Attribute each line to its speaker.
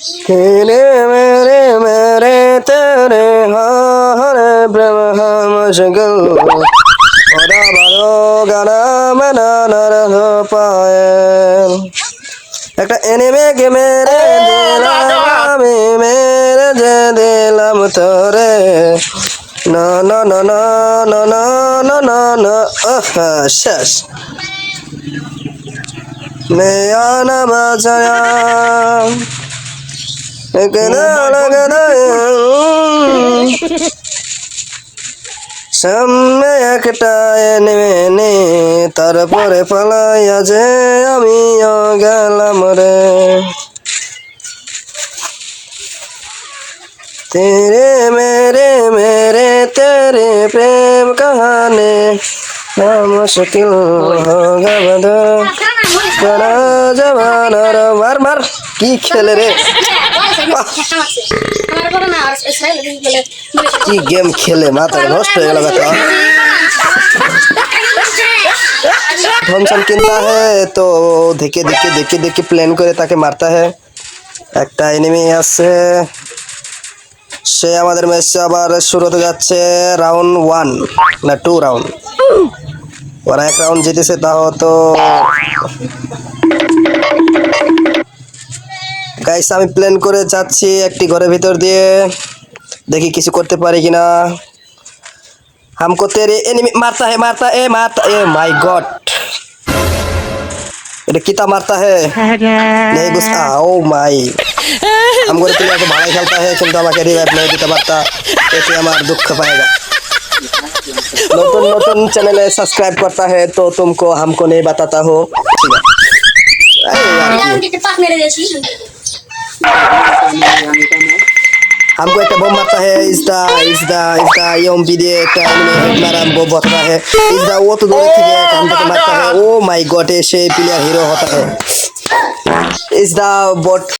Speaker 1: খেলে মেরে মেরে তেরে হরে ব্রহ্ম মশগল ওরা ভালো গানা মানা নরহ একটা এনিমে গেমে মেরে দিলাম আমি মেরে যে দিলাম তোরে। না না না না না না না না না শেষ। মেয়া না বাজায়া সামনে একটা নে তারপরে পালাইয়া যে আমিও গেলাম রে। তেরে মেরে মেরে তেরে প্রেম কাহানে না মুশকিল হো গবদ করা জবানর মার মার কি খেলে রে? কি গেম খেলে মাথা নষ্ট হয়ে গেল বেটা थॉमसन किनता है तो देखे देखे देखे देखे प्लान করে তাকে মারতা है একটা এনিমি আছে সে আমাদের ম্যাচে আবার শুরু হতে যাচ্ছে রাউন্ড ওয়ান না টু রাউন্ড ওরা এক রাউন্ড জিতেছে তাও তো गाइस আমি প্ল্যান করে যাচ্ছি একটি ঘরের ভিতর দিয়ে। দেখি কিছু করতে हमको तेरे एनिमी मारता है मारता है मारता है माय गॉड এটা কিটা মারতা হে? নে গুসা ও মাই। हमको तेरे को भाई खेलता है चलता मैं तेरी वेब नहीं देता मारता ऐसे हमार दुख पाएगा नोटन नोटन चैनल है सब्सक्राइब करता है तो तुमको हमको नहीं बताता हो हमको एक बम मारता है इस दा इस दा इस दा ये हम वीडियो एक हमने हमारा बम बता है इस दा वो तो दो थी है काम तो मारता है ओ माय गॉड ये शे प्लेयर हीरो होता है इस दा बॉट